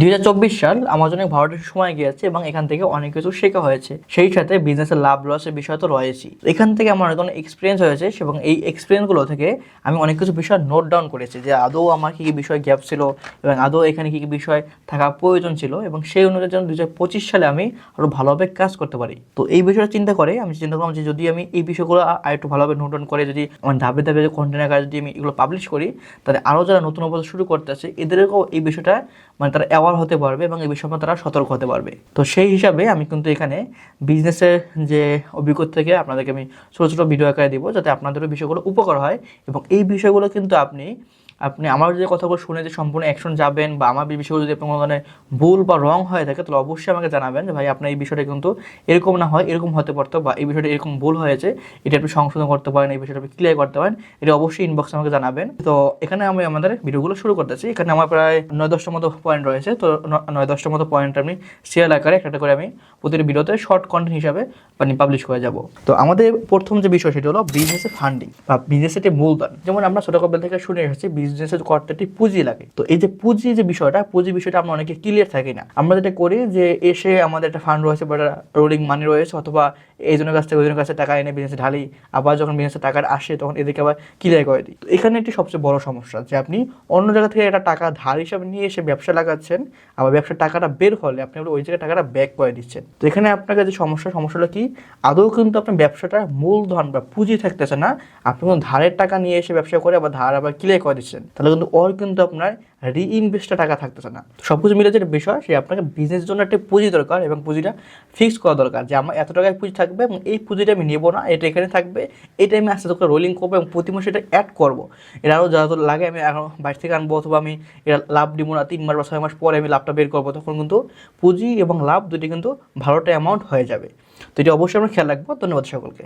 দুই হাজার চব্বিশ সাল আমার জন্য ভারতের সময় গিয়েছে এবং এখান থেকে অনেক কিছু শেখা হয়েছে। সেই সাথে বিজনেসের লাভ লসের বিষয় তো রয়েছেই। এখান থেকে আমার অনেক ধরনের এক্সপিরিয়েন্স হয়েছে এবং এই এক্সপিরিয়েন্সগুলো থেকে আমি অনেক কিছু বিষয় নোট ডাউন করেছি যে আদৌ আমার কী কী বিষয় গ্যাপ ছিল এবং আদৌ এখানে কী কী বিষয় থাকা প্রয়োজন ছিল এবং সেই অনুযায়ী যেন দুই হাজার পঁচিশ সালে আমি আরও ভালোভাবে কাজ করতে পারি। তো এই বিষয়টা চিন্তা করে আমি চিন্তা করলাম যে যদি আমি এই বিষয়গুলো আর একটু ভালোভাবে নোট ডাউন করে যদি আমার ধাপে ধাপে কন্টেন্ট আকারে যদি আমি এগুলো পাবলিশ করি, তাহলে আরও যারা নতুন অবস্থা শুরু করতে আছে, এদেরকেও এই বিষয়টা মানে তারা অ্যাওয়ার হতে পারবে এবং এই বিষয়ে তারা সতর্ক হতে পারবে। তো সেই হিসাবে আমি কিন্তু এখানে বিজনেসের যে অভিজ্ঞতা থেকে আপনাদেরকে আমি ছোটো ছোটো ভিডিও আকারে দিব যাতে আপনাদেরও বিষয়গুলো উপকার হয় এবং এই বিষয়গুলো কিন্তু আপনি আপনি আমার যে কথাগুলো শুনে যে সম্পূর্ণ অ্যাকশন যাবেন বা আমার বিষয়গুলো যদি আপনার কোনো ভুল বা রং হয়ে থাকে, তাহলে অবশ্যই আমাকে জানাবেন যে ভাই, আপনার এই বিষয়টা কিন্তু এরকম না হয়, এরকম হতে পারতো বা এই বিষয়টা এরকম ভুল হয়েছে, এটা আপনি সংশোধন করতে পারেন, এই বিষয়টা আপনি ক্লিয়ার করতে পারেন, এটা অবশ্যই ইনবক্সে আমাকে জানাবেন। তো এখানে আমি আমাদের ভিডিওগুলো শুরু করতেছি। এখানে আমার প্রায় নয় দশটার মতো পয়েন্ট রয়েছে। তো নয় দশটার মতো পয়েন্ট আমি শেয়ার আকারে একটা করে আমি প্রতিটি ভিডিওতে শর্ট কন্টেন্ট হিসাবে মানে পাবলিশ করে যাব। তো আমাদের প্রথম যে বিষয়, সেটা হলো বিজনেসের ফান্ডিং বা বিজনেসের যে মূলধন। যেমন আমরা ছোটবেলা থেকে শুনে এসেছি বিজনেসের করতে একটি পুঁজি লাগে। তো এই যে পুঁজি যে বিষয়টা, পুঁজি বিষয়টা আমরা অনেকে ক্লিয়ার থাকি না। আমরা যেটা করি যে এসে আমাদের একটা ফান্ড রয়েছে, বা রোলিং মানি রয়েছে, অথবা এইজনের কাছ থেকে ওইজনের কাছে টাকা এনে বিজনেসে ঢালি, আবার যখন বিজনেসে টাকা আসে, তখন এদেরকে আবার ক্লিয়ার করে দিই। তো এখানে একটি সবচেয়ে বড় সমস্যা, যে আপনি অন্য জায়গা থেকে একটা টাকা ধার হিসাবে নিয়ে এসে ব্যবসা লাগাচ্ছেন, আবার ব্যবসার টাকাটা বের হলে আপনি ওই জায়গায় টাকাটা ব্যাক করে দিচ্ছেন। তো এখানে আপনাকে যে সমস্যা সমস্যাটা কি? আদৌ কিন্তু আপনার ব্যবসাটা মূলধন বা পুঁজি থাকতেছে না, আপনি কোনো ধারের টাকা নিয়ে এসে ব্যবসা করে আবার ধার আবার ক্লিয়ার করে দিচ্ছেন। তাহলে কিন্তু ওর কিন্তু আপনার রিইনভেস্টের টাকা থাকতেছে না। সব কিছু মিলে যেটা বিষয়, সে আপনাকে বিজনেসের জন্য একটা পুঁজি দরকার এবং পুঁজিটা ফিক্স করা দরকার, যে আমার এত টাকায় পুঁজি থাকবে এবং এই পুঁজিটা আমি নেব না, এটা এখানে থাকবে এটা আমি আস্তে আস্তে রোলিং করব এবং প্রতি মাসে এটা অ্যাড করব। এটা আরও যত লাগে আমি এখন বাইরে থেকে আনব, অথবা আমি এটা লাভ দিব না, তিন মাস বা ছয় মাস পরে আমি লাভটা বের করব, তখন কিন্তু পুঁজি এবং লাভ দুটি কিন্তু ভালোটা অ্যামাউন্ট হয়ে যাবে। তো এটা অবশ্যই আমরা খেয়াল রাখব। ধন্যবাদ সকলকে।